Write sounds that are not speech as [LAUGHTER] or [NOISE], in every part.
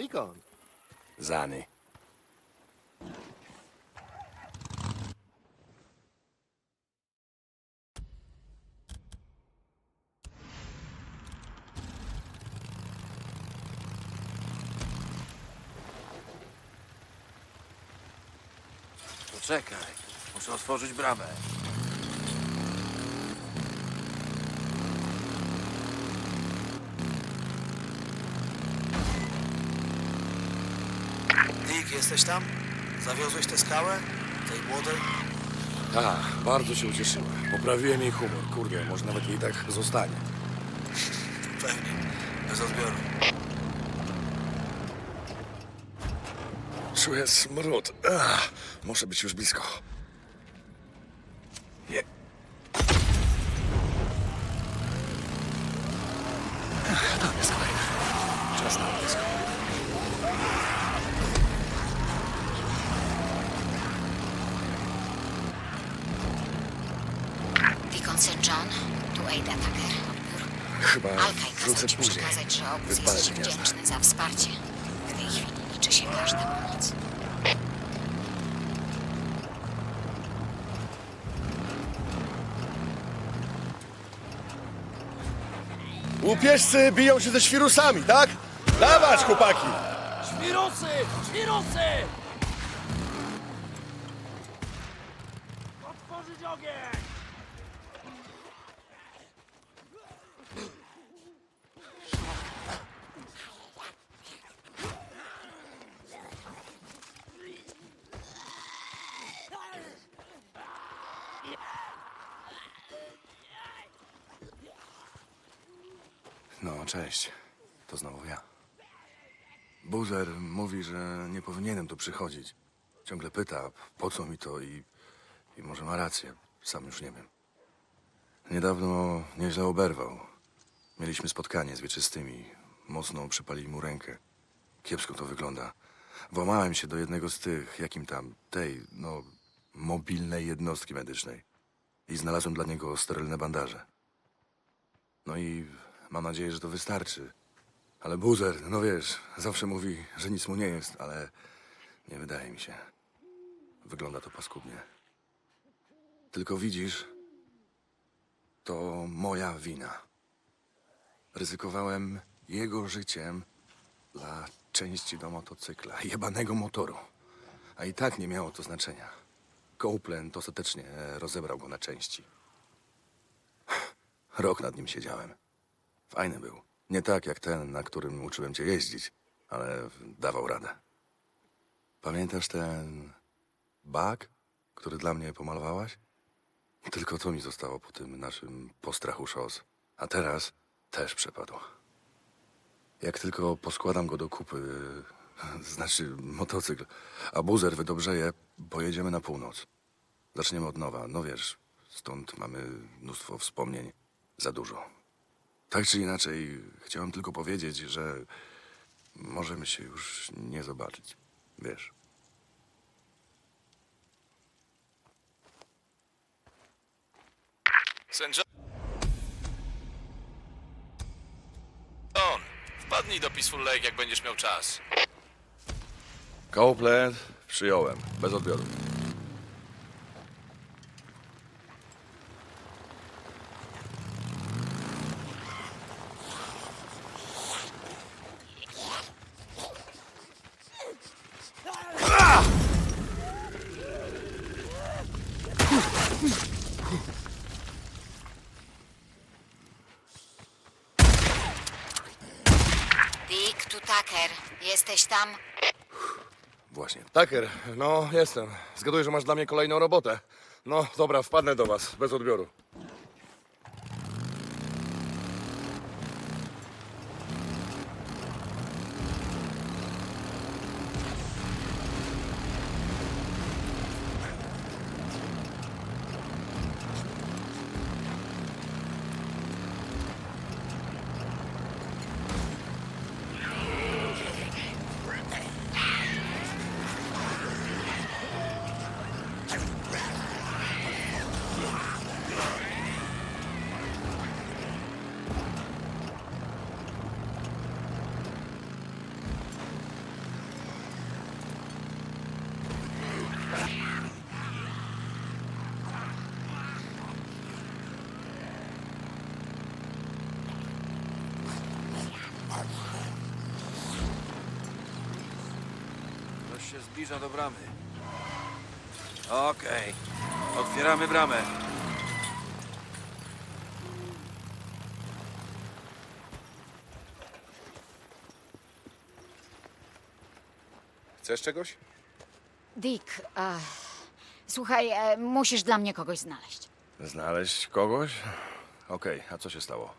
Dikon. Zany. Poczekaj, muszę otworzyć bramę. Dick, jesteś tam? Zawiozłeś tę skałę? Tej młodej? Tak, bardzo się ucieszyłem. Poprawiłem jej humor. Kurde, może nawet jej tak zostanie. [LAUGHS] Pewnie. Bez odbioru. Czuję smród. Ach, muszę być już blisko. Chyba Alkaj wrócę kazał ci później. przekazać, że obóz Wypalę jest ci te gniazda. wdzięczny za wsparcie. W tej chwili liczy się każda pomoc. Łupieżcy biją się ze świrusami, tak? Dawać, chłopaki! Świrusy! Świrusy! Otworzyć ogień! No, cześć. To znowu ja. Buzer że nie powinienem tu przychodzić. Ciągle pyta, po co mi to i, i może ma rację. Sam już nie wiem. Niedawno nieźle oberwał. Mieliśmy spotkanie z wieczystymi. Mocno przypalili mu rękę. Kiepsko to wygląda. Włamałem się do jednego z tych, jakim tam, tej, no, mobilnej jednostki medycznej. I znalazłem dla niego sterylne bandaże. No i mam nadzieję, że to wystarczy. Ale buzer, no wiesz, zawsze mówi, że nic mu nie jest, ale nie wydaje mi się. Wygląda to paskudnie. Tylko widzisz, to moja wina. Ryzykowałem jego życiem dla części do motocykla, jebanego motoru. A i tak nie miało to znaczenia. Copeland ostatecznie rozebrał go na części. Rok nad nim siedziałem. Fajny był. Nie tak jak ten, na którym uczyłem cię jeździć, ale dawał radę. Pamiętasz ten bak, który dla mnie pomalowałaś? Tylko to mi zostało po tym naszym postrachu szos. A teraz też przepadł. Jak tylko poskładam go do kupy, [LAUGHS] znaczy motocykl, a buzer wydobrzeje, pojedziemy na północ. Zaczniemy od nowa. No wiesz, stąd mamy mnóstwo wspomnień. Za dużo. Tak czy inaczej, chciałem tylko powiedzieć, że możemy się już nie zobaczyć. Wiesz. St. John, wpadnij do Peaceful Lake, jak będziesz miał czas. Copeland przyjąłem, bez odbioru. Dick, tu Tucker. Jesteś tam? Tucker, no jestem. Zgaduję, że masz dla mnie kolejną robotę. No dobra, wpadnę do was, bez odbioru. Zbliża do bramy. Okej. Otwieramy bramę. Chcesz czegoś? Dick, e, słuchaj, e, musisz dla mnie kogoś znaleźć. Znaleźć kogoś? Okej, a co się stało?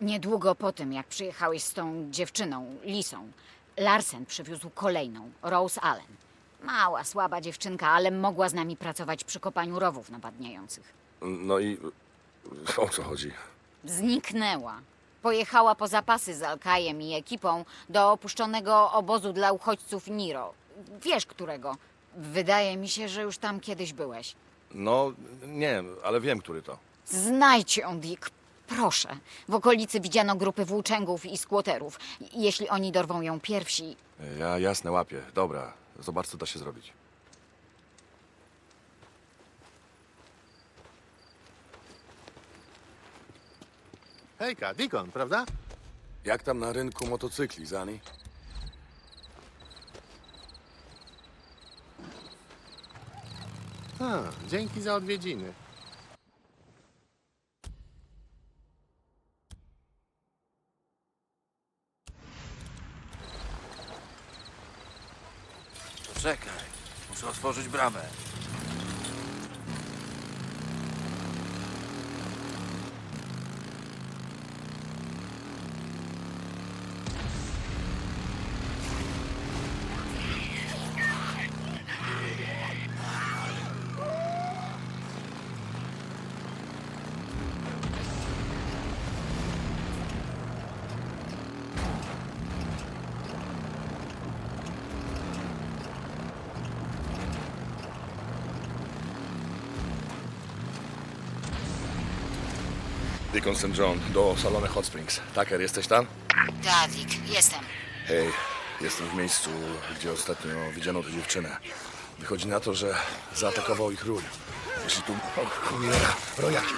Niedługo po tym, jak przyjechałeś z tą dziewczyną, Lisą, Larsen przywiózł kolejną, Rose Allen. Mała, słaba dziewczynka, ale mogła z nami pracować przy kopaniu rowów napadniających. No i o co chodzi? Zniknęła. Pojechała po zapasy z Alkajem i ekipą do opuszczonego obozu dla uchodźców Niro. Wiesz którego? Wydaje mi się, że już tam kiedyś byłeś. No, nie, ale wiem, który to. Znajdź ją, Dick. Proszę. W okolicy widziano grupy włóczęgów i skłoterów. Jeśli oni dorwą ją pierwsi, Ja jasne łapię. Dobra, zobacz, co da się zrobić. Hejka, Dikon, prawda? Jak tam na rynku motocykli, Zani? A, dzięki za odwiedziny. Otworzyć bramę. Deacon St. John, do salony Hot Springs. Tucker, jesteś tam? Da, Dick, jestem. Hej, jestem w miejscu, gdzie ostatnio widziano tę dziewczynę. Wychodzi na to, że zaatakował ich rój. Jeśli tu... O cholera, rojaki.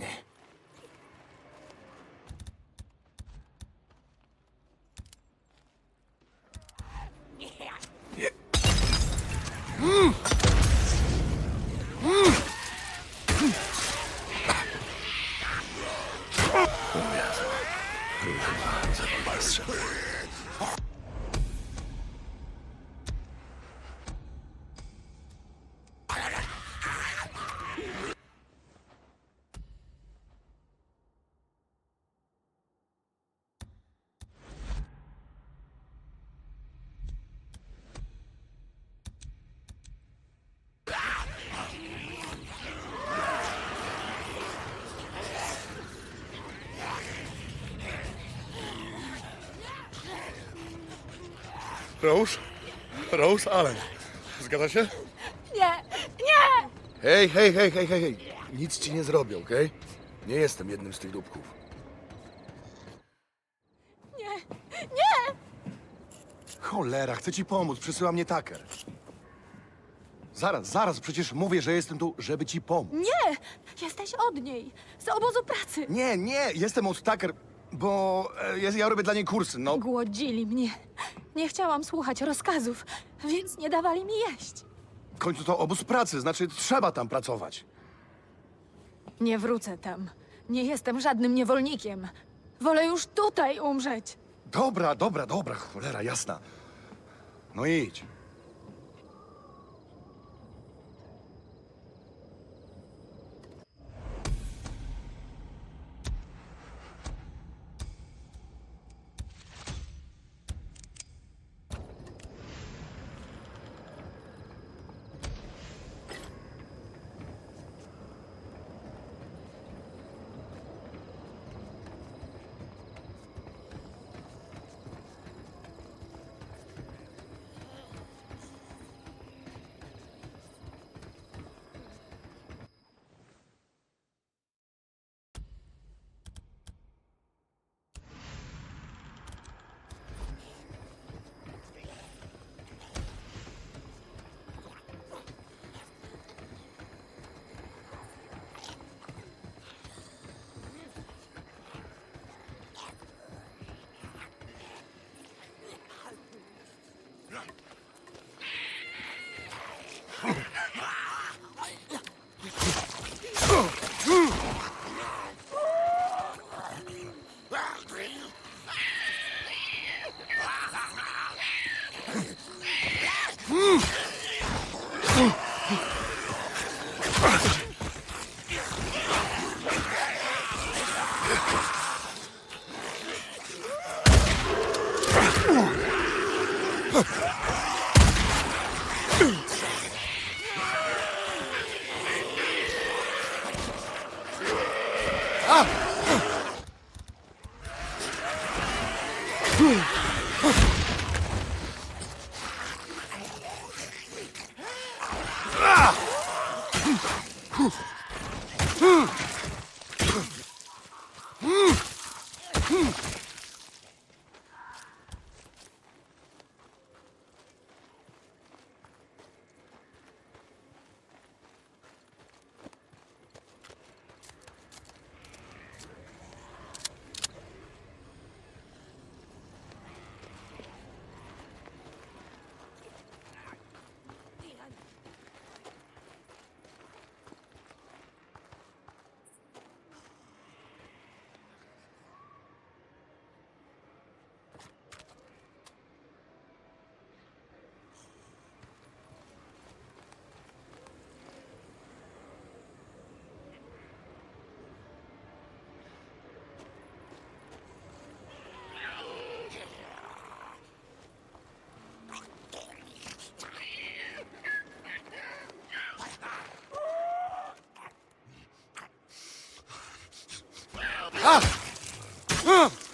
Się Rose? Rose Allen. Zgadza się? Nie, nie! Hej, hej, hej, hej, hej, hej. Nic ci nie zrobię, okej? Nie jestem jednym z tych dupków. Cholera, chcę ci pomóc, przysyła mnie Tucker. Zaraz, zaraz, przecież mówię, że jestem tu, żeby ci pomóc. Nie! Jesteś od niej! Z obozu pracy! Nie, nie, jestem od Tucker. Bo e, ja, ja robię dla niej kursy, no. Głodzili mnie. Nie chciałam słuchać rozkazów, więc nie dawali mi jeść. W końcu to obóz pracy, znaczy trzeba tam pracować. Nie wrócę tam. Nie jestem żadnym niewolnikiem. Wolę już tutaj umrzeć. Dobra, dobra, dobra, cholera, jasna. No idź. あうん。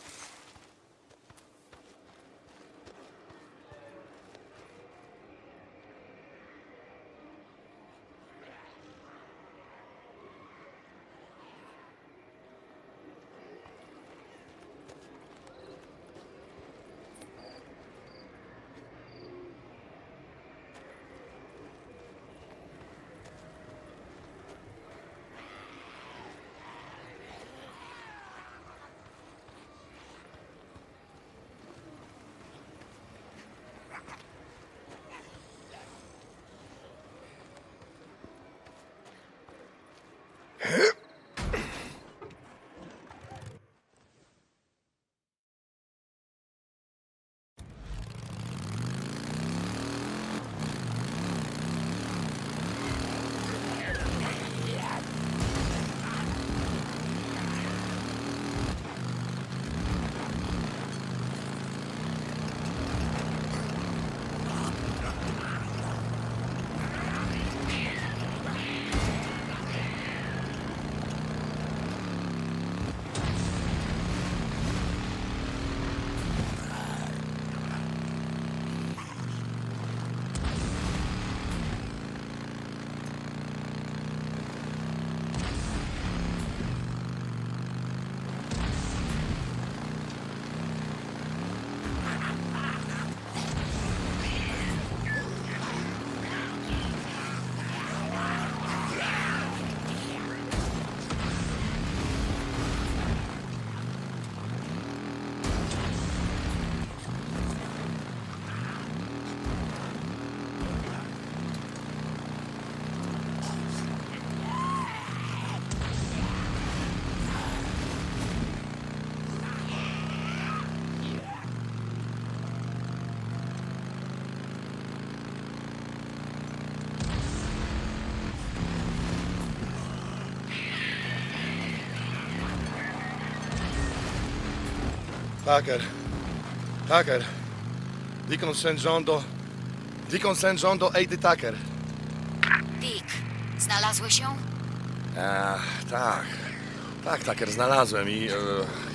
Tucker. Tucker. Deacon St. John do... Deacon St. John do Ady Tucker. Dick, znalazłeś ją? A, tak. Tak, Tucker, znalazłem i e,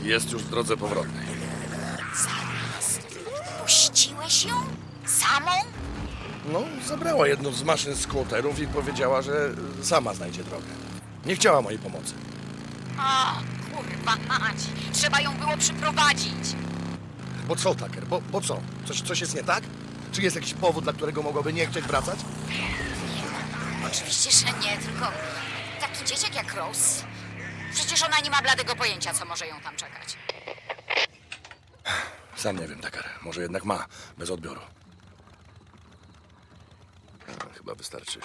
jest już w drodze powrotnej. Zaraz. Puściłeś ją? Samą? No, zabrała jedną z maszyn skłoterów i powiedziała, że sama znajdzie drogę. Nie chciała mojej pomocy. O, kurwa mać. Trzeba ją było przyprowadzić. Bo co, Tucker? Bo, bo co? Coś, coś jest nie tak? Czy jest jakiś powód, dla którego mogłaby nie chcieć wracać? Oczywiście, że nie, tylko taki dzieciak jak Rose. Przecież ona nie ma bladego pojęcia, co może ją tam czekać. Sam nie wiem, Tucker. Może jednak ma, bez odbioru. Chyba wystarczy.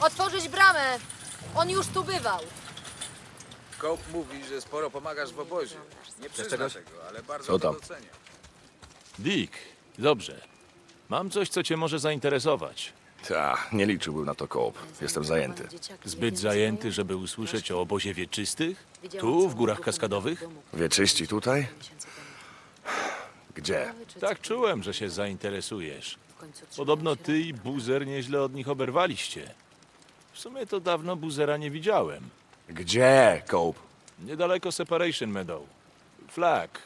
Otworzyć bramę! On już tu bywał. Kołp mówi, że sporo pomagasz w obozie. Nie przyzna tego, ale bardzo Co to tam? docenia. Dick, dobrze. Mam coś, co cię może zainteresować. Ta, nie liczyłbym na to koop. Jestem zajęty. Zbyt zajęty, żeby usłyszeć o obozie wieczystych? Tu, w górach kaskadowych? Wieczyści tutaj? Gdzie? Tak czułem, że się zainteresujesz. Podobno ty i Buzer nieźle od nich oberwaliście. W sumie to dawno Buzera nie widziałem. Gdzie, koop? Niedaleko Separation Meadow. Flag.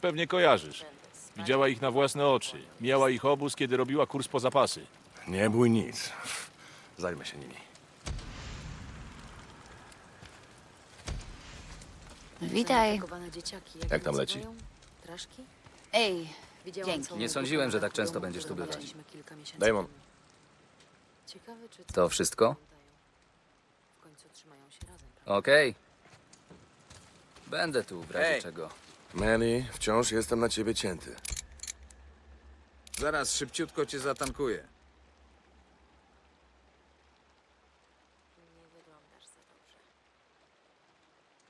Pewnie kojarzysz. Widziała ich na własne oczy. Miała ich obóz, kiedy robiła kurs po zapasy. Nie bój nic. Zajmę się nimi. Witaj. Jak tam leci? Ej, dzięki. Nie sądziłem, że tak często będziesz tu bywać. Damon. To wszystko? Okej. Będę tu w razie Hej. czego. Manny, wciąż jestem na ciebie cięty. Zaraz szybciutko cię zatankuję.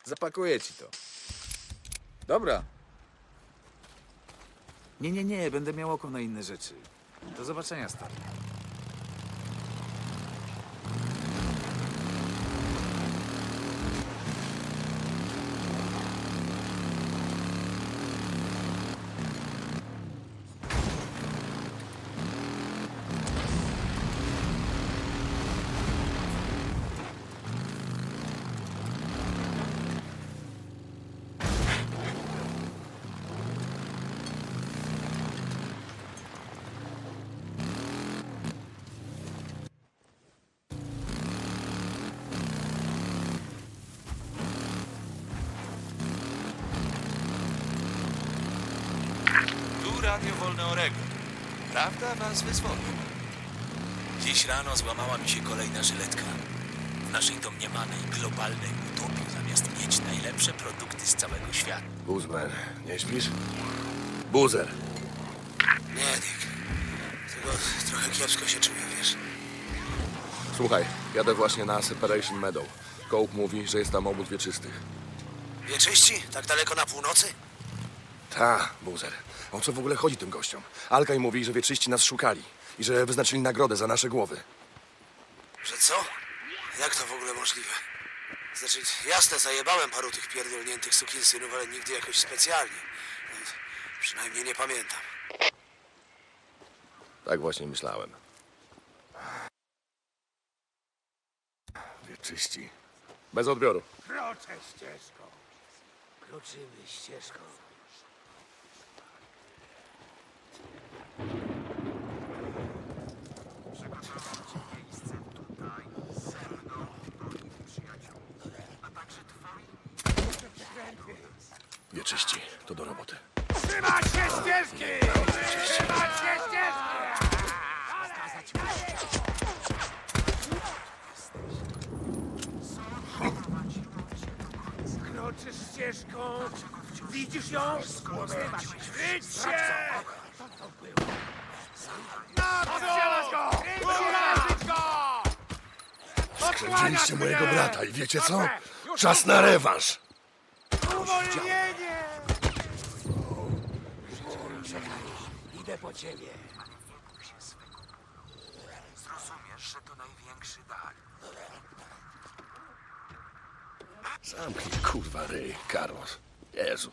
Zapakuję ci to. Dobra. Nie, nie, nie, będę miał oko na inne rzeczy. Do zobaczenia, stary. Radio Wolne Oregon. Prawda was wyzwoli. Dziś rano złamała mi się kolejna żyletka. W naszej domniemanej globalnej utopii zamiast mieć najlepsze produkty z całego świata. Buzman, nie śpisz? Buzer. Nie, Dick. Tylko trochę kiepsko się czuję, wiesz. Słuchaj, jadę właśnie na Separation Meadow. Kołp mówi, że jest tam obóz wieczystych. Wieczyści? Tak daleko na północy? Ta, Buzer. O co w ogóle chodzi tym gościom? Alkaj mówi, że wieczyści nas szukali i że wyznaczyli nagrodę za nasze głowy. Że co? Jak to w ogóle możliwe? Znaczy, jasne, zajebałem paru tych pierdolniętych sukinsynów, ale nigdy jakoś specjalnie. Przynajmniej nie pamiętam. Tak właśnie myślałem. Wieczyści. Bez odbioru. Kroczę ścieżką. Kroczymy ścieżką. Wieczyści. To do roboty. Trzymać się ścieżki! Trzymać się ścieżki! Kroczysz ścieżką. Widzisz ją? Kryć się! Odstrzelać go! Uderzyć go! Skręciliście mojego brata i wiecie co? Czas na rewanż. Uwolnienie! Idę po ciebie. Zrozumiesz, że to największy dar. Zamknij kurwa ryj, Carlos. Jezu.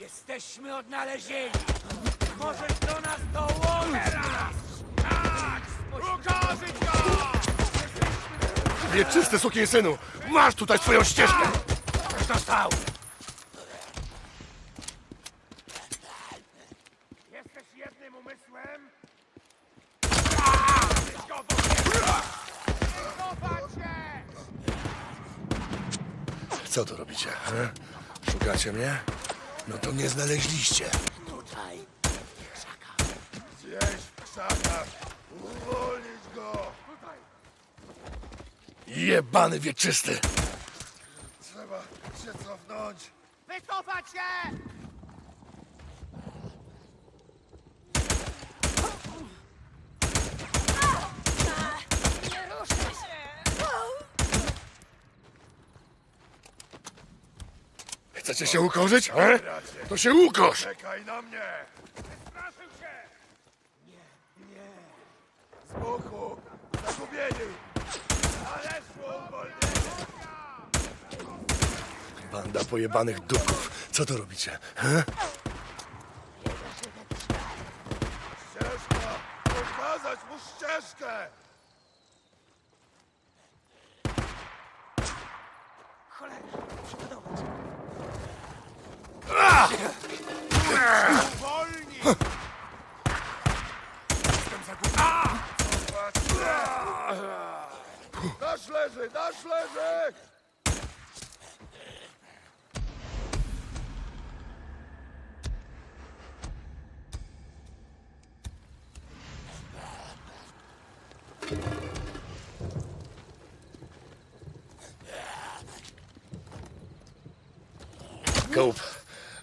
Jesteśmy odnalezieni. Możesz do nas dołączyć! Teraz! Tak! Ukorzyć go! Wieczysty sukinsynu! Masz tutaj swoją ścieżkę! Ktoś dostał! Jesteś jednym umysłem? Cofać się! Co tu robicie? He? Szukacie mnie? No to mnie znaleźliście. Tutaj. Gdzieś w krzakach. Uwolnić go! Jebany wieczysty! Trzeba się cofnąć. Wycofać się! Chcecie się ukorzyć? He? To się ukorz! Czekaj na mnie! Wystraszył się! Z boku! Zagubieni! Należło uwolnienie! Banda pojebanych dupków. Co to robicie? He?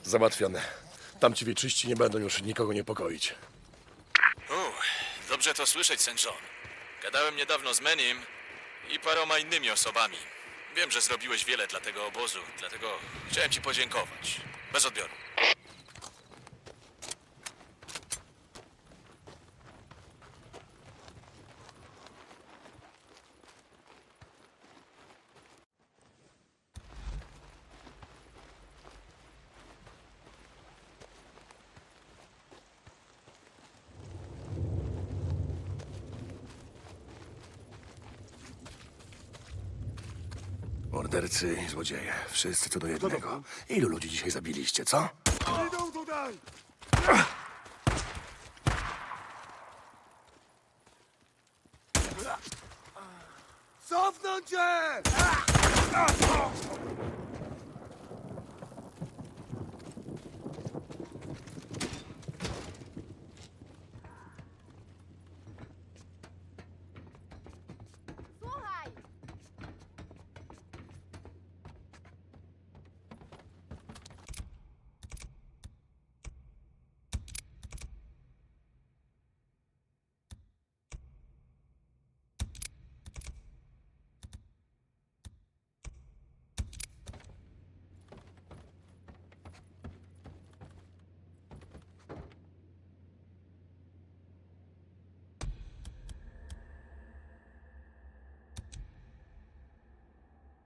Załatwione. Tamci wieczyści nie będą już nikogo niepokoić. U, dobrze to słyszeć, St. John. Gadałem niedawno z Menim i paroma innymi osobami. Wiem, że zrobiłeś wiele dla tego obozu, dlatego chciałem ci podziękować. Bez odbioru. Mordercy i złodzieje. Wszyscy co do jednego. Ilu ludzi dzisiaj zabiliście, co? Idą tutaj! Cofnąć się!